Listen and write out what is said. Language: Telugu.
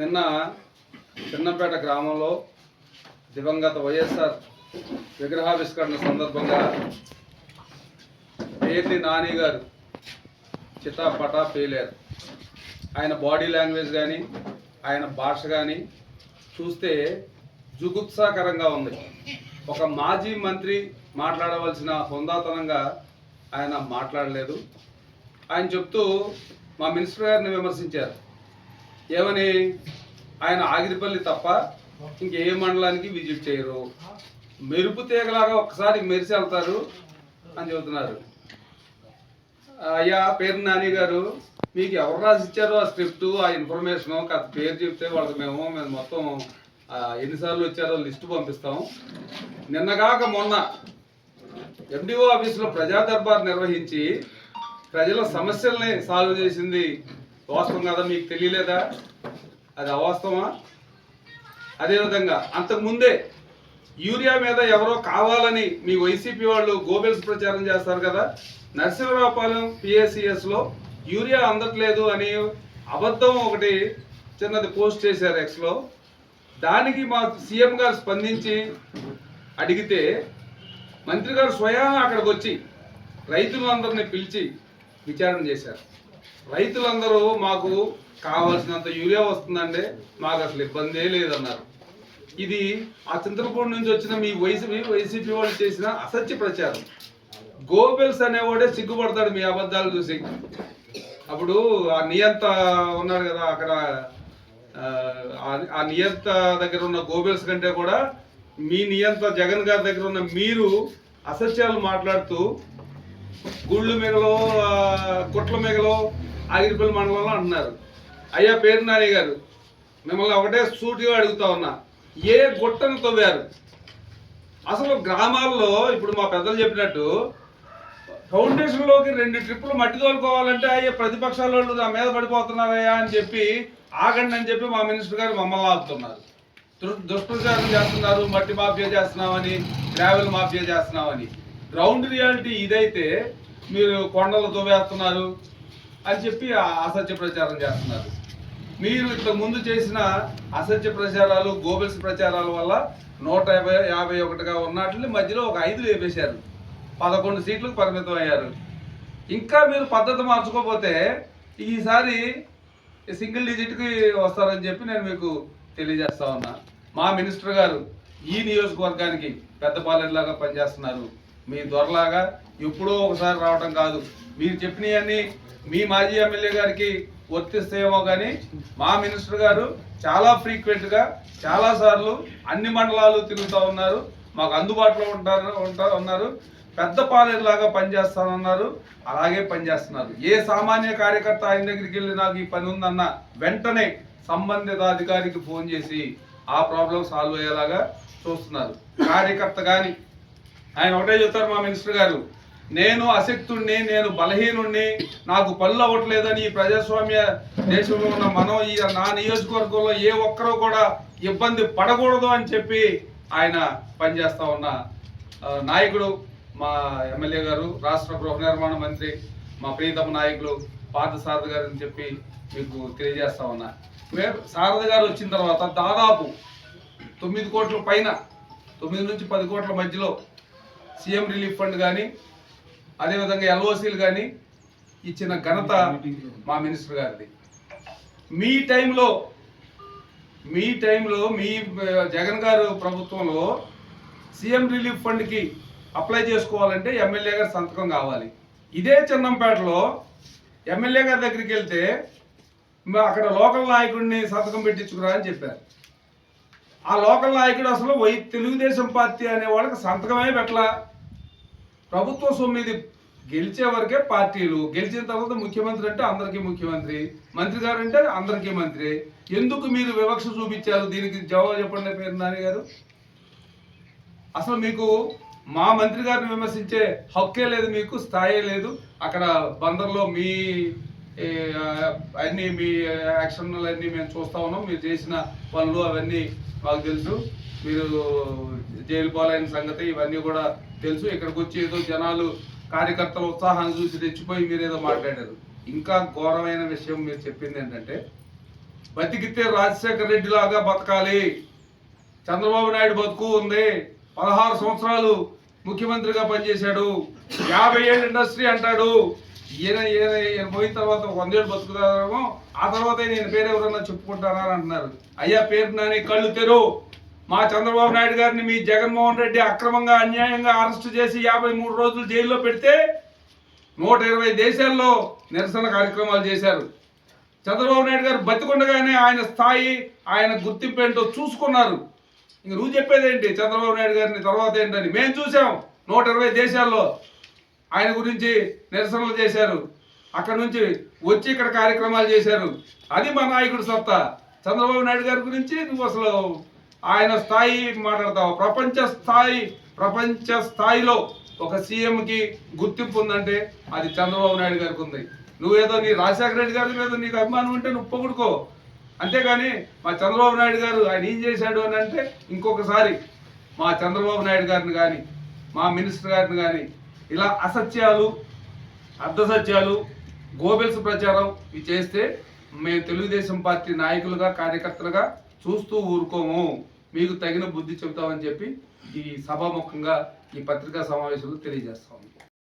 నిన్న చిన్నపేట గ్రామంలో దివంగత వైఎస్ఆర్ విగ్రహావిష్కరణ సందర్భంగా పేర్ని నాని గారు చితాపటా పేలేరు. ఆయన బాడీ లాంగ్వేజ్ కానీ ఆయన భాష కానీ చూస్తే జుగుప్సాకరంగా ఉంది. ఒక మాజీ మంత్రి మాట్లాడవలసిన హుందాతనంగా ఆయన మాట్లాడలేదు. ఆయన చెప్తూ మా మినిస్టర్ గారిని విమర్శించారు. ఏమని? ఆయన ఆగిరిపల్లి తప్ప ఇంకే మండలానికి విజిట్ చేయరు. మెరుపు తీగలాగా ఒక్కసారి మెరిసి వెళ్తారు అని చెబుతున్నారు. అయ్యా పేరు నాని గారు మీకు ఎవరు రాసి ఇచ్చారో ఆ స్క్రిప్ట్ ఆ ఇన్ఫర్మేషన్? కాస్త పేరు చెప్తే వాళ్ళకి మేము మేము మొత్తం ఎన్నిసార్లు వచ్చారో లిస్టు పంపిస్తాం. నిన్నగాక మొన్న ఎండిఓ ఆఫీసులో ప్రజా దర్బార్ నిర్వహించి ప్రజల సమస్యల్ని సాల్వ్ చేసింది వాస్తవం కదా మీకు తెలియలేదా? అది అవాస్తవమా? అదేవిధంగా అంతకుముందే యూరియా మీద ఎవరో కావాలని మీ వైసీపీ వాళ్ళు గోబెల్స్ ప్రచారం చేస్తారు కదా? నరసింహరావుపాలెం పిఎస్సిఎస్లో యూరియా అందట్లేదు అని అబద్ధం ఒకటి చిన్నది పోస్ట్ చేశారు ఎక్స్లో దానికి మా సీఎం గారు స్పందించి అడిగితే మంత్రి గారు స్వయాన అక్కడికి వచ్చి రైతులందరినీ పిలిచి విచారణ చేశారు. రైతులందరూ మాకు కావాల్సినంత యూరియా వస్తుందండి. మాకు అసలు ఇబ్బందే లేదన్నారు. ఇది ఆ చింతలపూడి నుంచి వచ్చిన మీ వైసీపీ వైసీపీ వాళ్ళు చేసిన అసత్య ప్రచారం. గోబెల్స్ అనేవాడే సిగ్గుపడతాడు మీ అబద్ధాలు చూసి. అప్పుడు ఆ నియంత ఉన్నాడు కదా అక్కడ ఆ, నియంత దగ్గర ఉన్న గోబెల్స్ కంటే కూడా మీ నియంత జగన్ గారి దగ్గర ఉన్న మీరు అసత్యాలు మాట్లాడుతూ గుళ్ళు మిగలో కుట్ల మిగలో ఆగిరిపల్లి మండలంలో అంటున్నారు. అయ్యా పేరు నాని గారు మిమ్మల్ని ఒకటే సూటిగా అడుగుతా ఉన్నా. ఏ గుట్టను తవ్వారు? అసలు గ్రామాల్లో ఇప్పుడు మా పెద్దలు చెప్పినట్టు ఫౌండేషన్లోకి రెండు ట్రిప్పులు మట్టి తోలుకోవాలంటే అయ్యే ప్రతిపక్షాల వాళ్ళు నా మీద పడిపోతున్నారయ్యా అని చెప్పి ఆగండి అని చెప్పి మా మినిస్టర్ గారు మమ్మల్ని ఆగుతున్నారు దుష్ప్రచారం చేస్తున్నారు మట్టి మాఫియా చేస్తున్నామని గ్రావెల్ మాఫియా చేస్తున్నామని. గ్రౌండ్ రియాలిటీ ఇదైతే మీరు కొండలు తవ్వేస్తున్నారు అని చెప్పి అసత్య ప్రచారం చేస్తున్నారు. మీరు ఇంతకు ముందు చేసిన అసత్య ప్రచారాలు గోబెల్స్ ప్రచారాల వల్ల నూట యాభై యాభై ఒకటిగా ఉన్నట్లు మధ్యలో ఒక ఐదు వేపేశారు పదకొండు సీట్లకు పరిమితం అయ్యారు. ఇంకా మీరు పద్ధతి మార్చుకోకపోతే ఈసారి సింగిల్ డిజిట్కి వస్తారని చెప్పి నేను మీకు తెలియజేస్తా ఉన్నా. మా మినిస్టర్ గారు ఈ నియోజకవర్గానికి పెద్దపాలెంలాగా పనిచేస్తున్నారు. మీ దొరలాగా ఎప్పుడో ఒకసారి రావడం కాదు. మీరు చెప్పినవన్నీ మీ మాజీ ఎమ్మెల్యే గారికి వర్తిస్తాయేమో కానీ మా మినిస్టర్ గారు చాలా ఫ్రీక్వెంట్గా చాలా సార్లు అన్ని మండలాలు తిరుగుతూ ఉన్నారు. మాకు అందుబాటులో ఉంటారు ఉంటా ఉన్నారు. పెద్ద పాలేరులాగా పనిచేస్తానన్నారు. అలాగే పనిచేస్తున్నారు. ఏ సామాన్య కార్యకర్త ఆయన దగ్గరికి వెళ్ళి నాకు ఈ పని ఉందన్న వెంటనే సంబంధిత అధికారికి ఫోన్ చేసి ఆ ప్రాబ్లం సాల్వ్ అయ్యేలాగా చూస్తున్నారు. కార్యకర్త కానీ ఆయన ఒకటే చెప్తారు మా మినిస్టర్ గారు నేను అశక్తుణ్ణి నేను బలహీనుణ్ణి నాకు పనులు అవ్వట్లేదని ఈ ప్రజాస్వామ్య దేశంలో ఉన్న మనం ఈ నా నియోజకవర్గంలో ఏ ఒక్కరూ కూడా ఇబ్బంది పడకూడదు అని చెప్పి ఆయన పనిచేస్తా ఉన్న నాయకుడు మా ఎమ్మెల్యే గారు రాష్ట్ర గృహ నిర్మాణ మంత్రి మా ప్రీతమ నాయకులు పాత సారథ గారు అని చెప్పి మీకు తెలియజేస్తా ఉన్నా. మేము సారథ గారు వచ్చిన తర్వాత దాదాపు తొమ్మిది కోట్ల పైన తొమ్మిది నుంచి పది కోట్ల మధ్యలో సీఎం రిలీఫ్ ఫండ్ కానీ అదేవిధంగా ఎల్ఓసీలు కానీ ఇచ్చిన ఘనత మా మినిస్టర్ గారిది. మీ టైంలో మీ టైంలో మీ జగన్ గారు ప్రభుత్వంలో సీఎం రిలీఫ్ ఫండ్కి అప్లై చేసుకోవాలంటే ఎమ్మెల్యే గారి సంతకం కావాలి. ఇదే చిన్నంపేటలో ఎమ్మెల్యే గారి దగ్గరికి వెళ్తే అక్కడ లోకల్ నాయకుడిని సంతకం పెట్టించుకురా అని చెప్పారు. ఆ లోకల్ నాయకుడు అసలు వై తెలుగుదేశం పార్టీ అనే వాళ్ళకి సంతకమే పెట్టలా. ప్రభుత్వ సొమ్మిది గెలిచే వరకే పార్టీలు. గెలిచిన తర్వాత ముఖ్యమంత్రి అంటే అందరికీ ముఖ్యమంత్రి. మంత్రి గారు అంటే అందరికీ మంత్రి. ఎందుకు మీరు వివక్ష చూపించారు? దీనికి జవాబు చెప్పండి పేరు నాని గారు. అసలు మీకు మా మంత్రి గారిని విమర్శించే హక్కే లేదు మీకు స్థాయే లేదు. అక్కడ బందర్లో మీ అన్నీ మీ యాక్షన్లు అన్నీ మేము చూస్తా ఉన్నాం. మీరు చేసిన పనులు అవన్నీ మాకు తెలుసు. మీరు జైలు పాలైన సంగతి ఇవన్నీ కూడా తెలుసు ఇక్కడికి వచ్చి ఏదో జనాలు కార్యకర్తల ఉత్సాహాన్ని చూసి తెచ్చిపోయి మీరు ఏదో మాట్లాడారు. ఇంకా ఘోరమైన విషయం మీరు చెప్పింది ఏంటంటే బతికితే రాజశేఖర రెడ్డి లాగా బతకాలి. చంద్రబాబు నాయుడు బతుకు ఉంది. పదహారు సంవత్సరాలు ముఖ్యమంత్రిగా పనిచేశాడు. యాభై ఏళ్ళు ఇండస్ట్రీ అంటాడు. ఈయన ఈయన ఈయన పోయిన తర్వాత వందేళ్ళు బతుకుతారేమో ఆ తర్వాత నేను పేరు ఎవరన్నా చెప్పుకుంటారా అని అంటున్నారు. అయ్యా పేరు నాని కళ్ళు తెరు. మా చంద్రబాబు నాయుడు గారిని మీ జగన్మోహన్ రెడ్డి అక్రమంగా అన్యాయంగా అరెస్ట్ చేసి యాభై మూడు రోజులు జైల్లో పెడితే నూట ఇరవై దేశాల్లో నిరసన కార్యక్రమాలు చేశారు. చంద్రబాబు నాయుడు గారు బతికుండగానే ఆయన స్థాయి ఆయన గుర్తింపు ఏంటో చూసుకున్నారు. ఇంక నువ్వు చెప్పేది ఏంటి? చంద్రబాబు నాయుడు గారిని తర్వాత ఏంటని? మేము చూసాం నూట ఇరవై దేశాల్లో ఆయన గురించి నిరసనలు చేశారు. అక్కడ నుంచి వచ్చి ఇక్కడ కార్యక్రమాలు చేశారు. అది మా నాయకుడు సత్తా. చంద్రబాబు నాయుడు గారి గురించి నువ్వు అసలు ఆయన స్థాయి మాట్లాడతావు? ప్రపంచ స్థాయి ప్రపంచ స్థాయిలో ఒక సీఎంకి గుర్తింపు ఉందంటే అది చంద్రబాబు నాయుడు గారికి ఉంది. నువ్వేదో నీ రాజశేఖర రెడ్డి గారి మీద నీకు అభిమానం ఉంటే నువ్వు పొగుడుకో. అంతేగాని మా చంద్రబాబు నాయుడు గారు ఆయన ఏం చేశాడు అని అంటే ఇంకొకసారి మా చంద్రబాబు నాయుడు గారిని కానీ మా మినిస్టర్ గారిని కానీ ఇలా అసత్యాలు అర్ధసత్యాలు గోబెల్స్ ప్రచారం ఇవి చేస్తే మేము తెలుగుదేశం పార్టీ నాయకులుగా కార్యకర్తలుగా చూస్తూ ఊరుకోము. మీకు తగిన బుద్ధి చెబుతామని చెప్పి ఈ సభాముఖంగా ఈ పత్రికా సమావేశంలో తెలియజేస్తాము